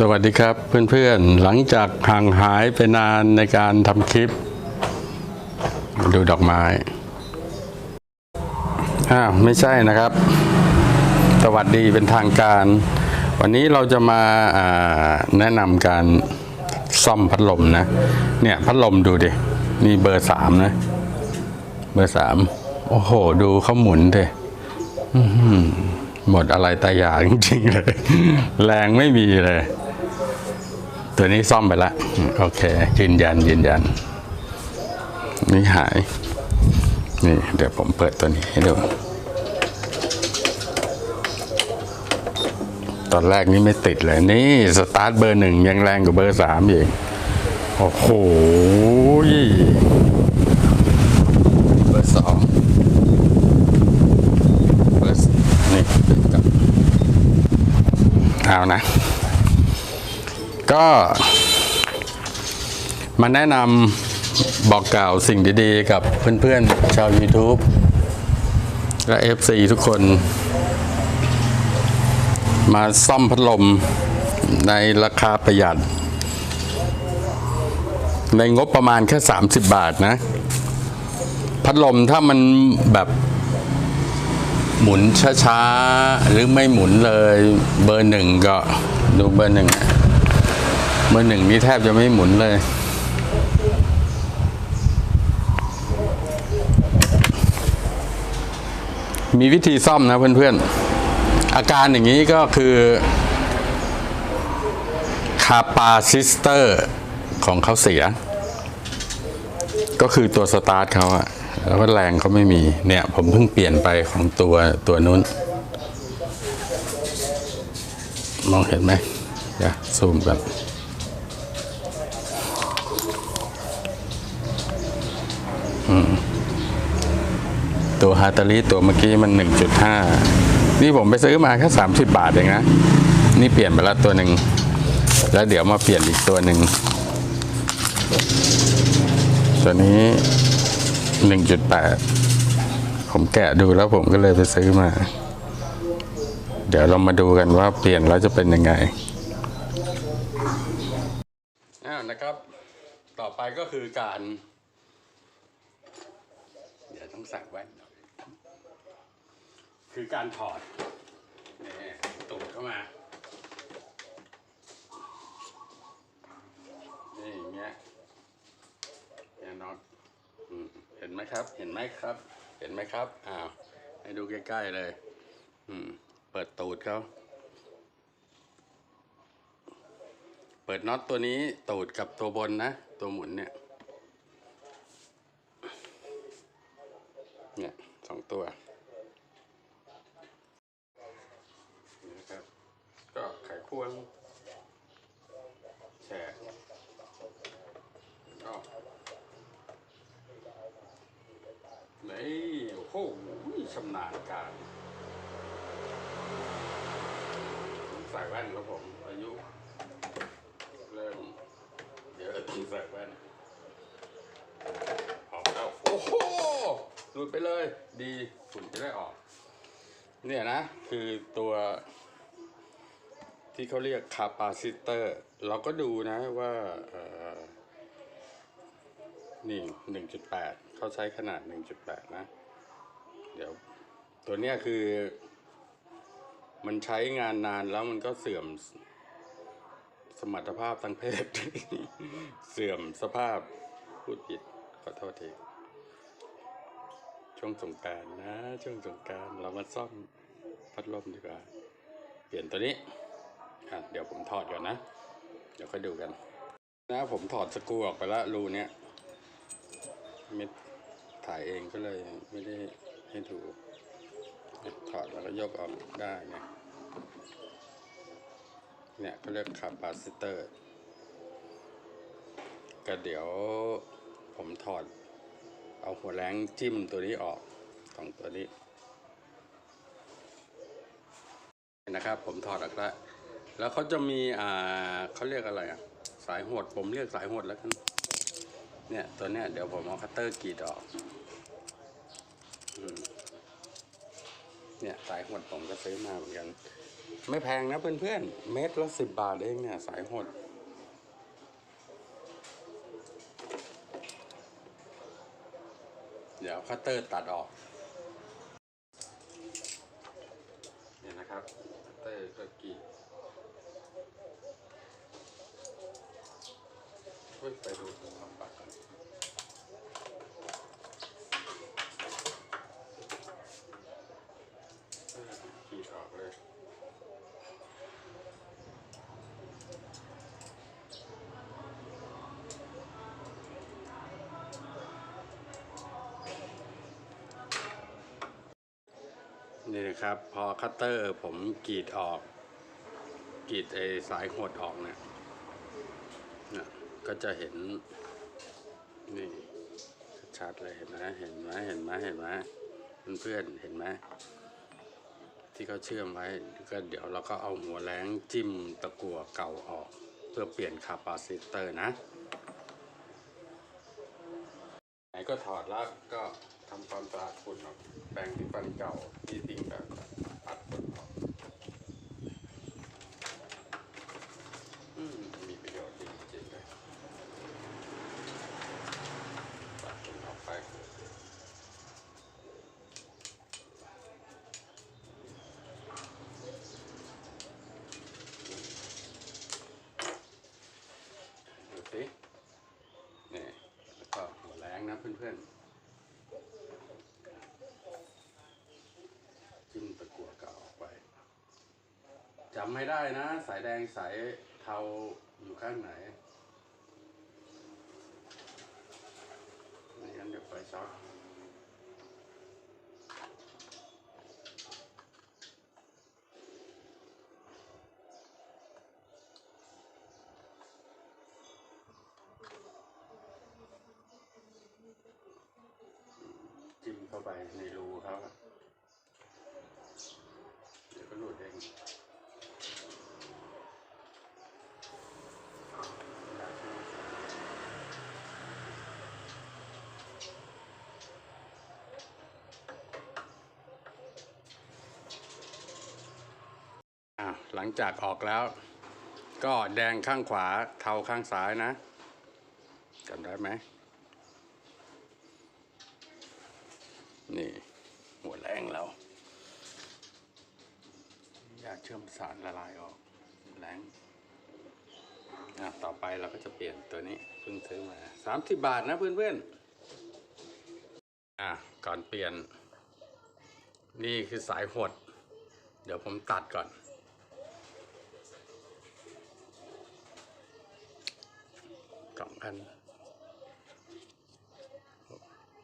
สวัสดีครับเพื่อนๆ หลังจากห่างหายไปนานในการทำคลิป ดูดอกไม้อ้าวไม่ใช่นะครับ สวัสดีเป็นทางการ วันนี้เราจะมาาแนะนำการซ่อมพัดลมนะ เนี่ยพัดลมดูดิ นี่เบอร์สามนะ เบอร์สามโอ้โห ดูเขาหมุนเถอะหมดอะไรตายอยางจริงๆเลย แรงไม่มีเลย ตัวนี้ซ่อมไปและอืมโอเคยืนยันยืนยัน นี่หาย นี่ เดี๋ยวผมเปิดตัวนี้ให้ดู ตอนแรกนี่ไม่ติดเลยนี่ สตาร์ทเบอร์หนึ่งยังแรงกว่าเบอร์สามอีกโอ้โหเบอร์สองเปิดนี่เอานะ ก็มาแนะนำบอกกล่าวสิ่งดีๆ กับเพื่อนๆ ชาว YouTube และ FC ทุกคน มาซ่อมพัดลมในราคาประหยัด ในงบประมาณแค่ 30 บาทนะ พัดลมถ้ามันแบบหมุนช้าๆ หรือไม่หมุนเลยเบอร์หนึ่งก็ดูเบอร์หนึ่งนะ เบอร์หนึ่งนี่แทบจะไม่หมุนเลย มีวิธีซ่อมนะเพื่อนๆ อาการอย่างนี้ก็คือคาปาซิสเตอร์ของเขาเสีย ก็คือตัวสตาร์ทเขาอะแล้วก็แรงเขาไม่มีเนี่ย ผมเพิ่งเปลี่ยนไปของตัวตัวนู้น มองเห็นไหมเดี๋ยวซูมกัน ตัวฮาตาลีตัวเมื่อกี้มัน 1.5 นี่ผมไปซื้อมาแค่30 บาทเองนะ นี่เปลี่ยนไปแล้วตัวหนึ่ง แล้วเดี๋ยวมาเปลี่ยนอีกตัวหนึ่ง ตัวนี้ 1.8 ผมแกะดูแล้วผมก็เลยไปซื้อมา เดี๋ยวเรามาดูกันว่าเปลี่ยนแล้วจะเป็นยังไงอ้าวนะครับ ต่อไปก็คือการ ใส่แว่นหน่อยคือการถอดนี่ตูดเข้ามา นี่อย่างเงี้ยเนี่ยน็อตเห็นไหมครับ เห็นไหมครับ เห็นไหมครับ อ้าว ให้ดูใกล้ ๆ เลย อืม เปิดตูดเขาเปิดน็อตตัวนี้ตูดกับตัวบนนะ ตัวหมุนเนี่ยสองตัวนี่นะครับ ก็ไขควงแฉกก็ นี่โอ้โหชำนาญการใส่แว่นครับผมอายุ เริ่มเดี๋ยวต้องใส่แว่นออกแล้วโอ้โหหลุดไปเลย ดีฝุ่นจะได้ออก เนี่ยนะ คือตัว ที่เขาเรียกคาปาซิเตอร์ เราก็ดูนะว่านี่หนึ่งจุดแปด เขาใช้ขนาดหนึ่งจุดแปดนะ เดี๋ยว ตัวเนี้ยคือ มันใช้งานนานแล้วมันก็เสื่อมสมรรถภาพทางเพศ เสื่อมสภาพพูดผิดขอโทษทีช่วงสงการนะช่วงสงการเรามาซ่อมพัดลมดีกว่า เปลี่ยนตัวนี้อะเดี๋ยวผมถอดก่อนนะ เดี๋ยวค่อยดูกัน นะผมถอดสกรูออกไปละรูเนี้ยไม่ ถ่ายเองก็เลยไม่ได้ให้ดูถอดแล้วก็ยกออกได้ไงเนี่ยเขาเรียกคาปาซิเตอร์ ก็เดี๋ยวผมถอด เอาหัวแรงจิ้มตัวนี้ออกสองตัวนี้ นะครับ ผมถอดออกแล้ว แล้วเขาจะมีอ่าเขาเรียกอะไรอะ สายหดผมเรียกสายหดแล้วกัน เนี่ยตัวเนี้ยเดี๋ยวผมเอาคัตเตอร์กรีดออกอเนี่ยสายหดผมก็ซื้อมาเหมือนกัน ไม่แพงนะเพื่อนๆ เม็ดละสิบบาทเองเนี่ยสายหดเดี๋ยวคัตเตอร์ตัดออก เนี่ยนะครับคัตเตอร์ก็กรีด เฮ้ยไปดูตรงลำปักก่อนเออกรีดออกเลยนี่นะครับ พอคัตเตอร์ผมกรีดออกกรีดไอสายหดออกเนี่ยเนี่ย ก็จะเห็นนี่ชัดเลยเห็นไหมเห็นไหมเห็นไหมเห็นไหมเพื่อนเห็นไหมที่เขาเชื่อมไว้ก็เดี๋ยวเราก็เอาหัวแรงจิ้มตะกั่วเก่าออก เพื่อเปลี่ยนคาปาซิเตอร์นะไหนก็ถอดแล้วก็ทำความสะอาดฝุ่นออกแปรงที่ฟันเก่าที่ทิ้งแบบปัดฝุ่นออกอืมมีประโยชน์จริงๆเลยปัดฝุ่นออกไปดูสินี่แล้วก็หัวแรงนะเพื่อนจิ้มตะกั่วเก่าออกไปจำไม่ได้นะ สายแดงสายเทาอยู่ข้างไหนไม่งั้นเดี๋ยวไฟช็อต ในรูเขาเดี๋ยวก็หลุดเองอะหลังจากออกแล้ว ก็แดงข้างขวาเทาข้างซ้ายนะจำได้ไหม นี่ หัวแรงเราอยากเชื่อมสารละลายออกแรงอะต่อไปเราก็จะเปลี่ยนตัวนี้เพิ่งซื้อมาสามสิบบาทนะเพื่อนๆอะก่อนเปลี่ยน นี่คือสายหด เดี๋ยวผมตัดก่อนสองอัน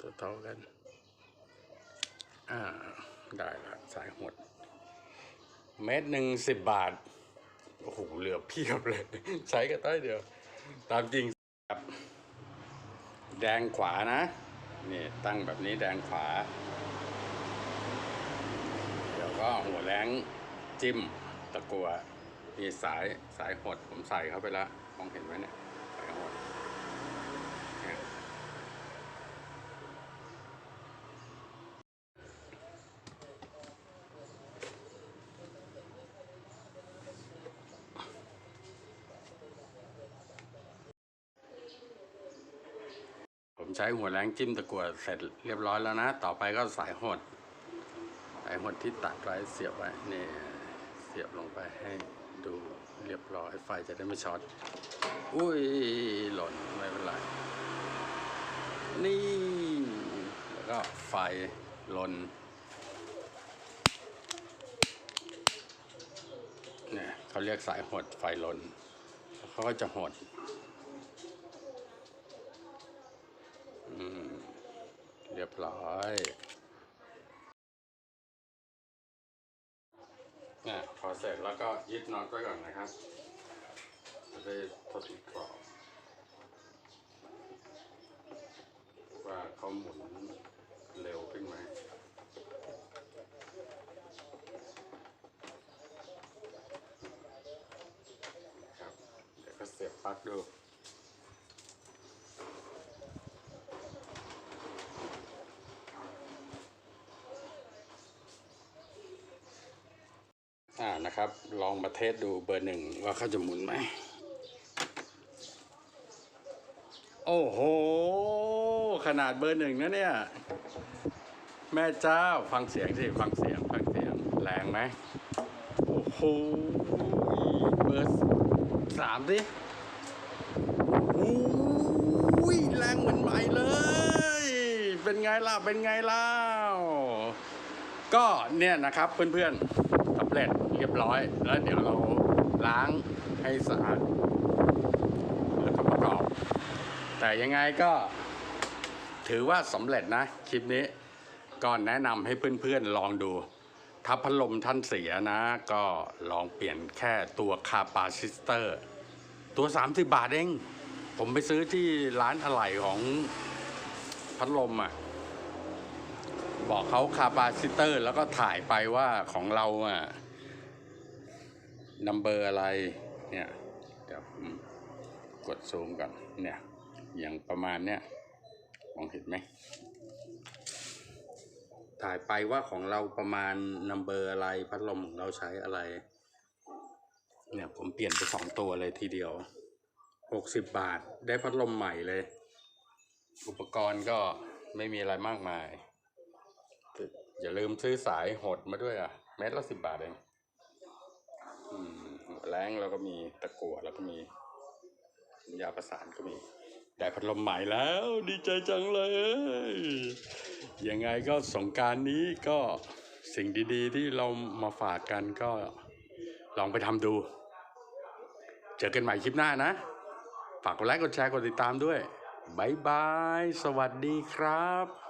ตัวเท่ากัน อ่า ได้ละสายหด เม็ดหนึ่งสิบบาท โอ้โห เหลือเพียบเลย ใช้กันได้เดียว ตามจริงครับ แดงขวานะ นี่ตั้งแบบนี้แดงขวา เดี๋ยวก็หัวแรงจิ้มตะกัวมีสายสายหดผมใส่เข้าไปแล้วมองเห็นไหมเนี่ย สายหดเนี่ย ผม ใช้หัวแรงจิ้มตะกั่วเสร็จเรียบร้อยแล้วนะ ต่อไปก็สายหด สายหดที่ตัดไว้เสียบไว้นี่เสียบลงไปให้ดูเรียบร้อยไฟจะได้ไม่ช็อต อุ้ยหล่นไม่เป็นไรนี่แล้วก็ไฟหล่นเนี่ยเขาเรียกสายหดไฟหล่นเขาก็จะหด อืมเรียบร้อย เนี่ยพอเสร็จแล้วก็ยึดน็อตไว้ก่อนนะครับจะได้ทดสอบว่าเขาหมุนเร็วขึ้นไหมครับ เดี๋ยวก็เสียบปลั๊กดู นะครับ ลองมาเทสดูเบอร์หนึ่งว่าเขาจะหมุนไหม โอ้โห ขนาดเบอร์หนึ่งนะเนี่ย แม่เจ้าฟังเสียงสิฟังเสียงฟังเสียงแรงไหมโอ้โหเบอร์สามสิโอ้ยแรงเหมือนใหม่เลย เป็นไงล่ะ เป็นไงเล่าก็เนี่ยนะครับเพื่อนๆสำเร็จเรียบร้อย แล้วเดี๋ยวเราล้างให้สะอาดแล้วก็ประกอบ แต่ยังไงก็ถือว่าสำเร็จนะ คลิปนี้ก็แนะนำให้เพื่อนๆลองดู ถ้าพัดลมท่านเสียนะ ก็ลองเปลี่ยนแค่ตัวคาปาซิสเตอร์ ตัว 30 บาทเอง ผมไปซื้อที่ร้านอะไหล่ของพัดลมอะ บอกเขาคาปาซิเตอร์ แล้วก็ถ่ายไปว่าของเราอะ นัมเบอร์อะไรเนี่ยเดี๋ยวผมกดซูมก่อนเนี่ยอย่างประมาณเนี้ยมองเห็นไหมถ่ายไปว่าของเราประมาณนัมเบอร์อะไรพัดลมของเราใช้อะไร เนี่ยผมเปลี่ยนไปสองตัวเลยทีเดียวหกสิบบาทได้พัดลมใหม่เลย อุปกรณ์ก็ไม่มีอะไรมากมาย อย่าลืมซื้อสายหดมาด้วยอะเม็ดละสิบบาทเอง แรงเราก็มีตะกั่วแล้วก็มียาประสานก็มีได้พัดลมใหม่แล้ว ดีใจจังเลย ยังไงก็สงการนี้ก็สิ่งดีๆ ที่เรามาฝากกันก็ลองไปทำดู เจอกันใหม่คลิปหน้านะ ฝากกดไลค์กดแชร์กดติดตามด้วยบายบาย สวัสดีครับ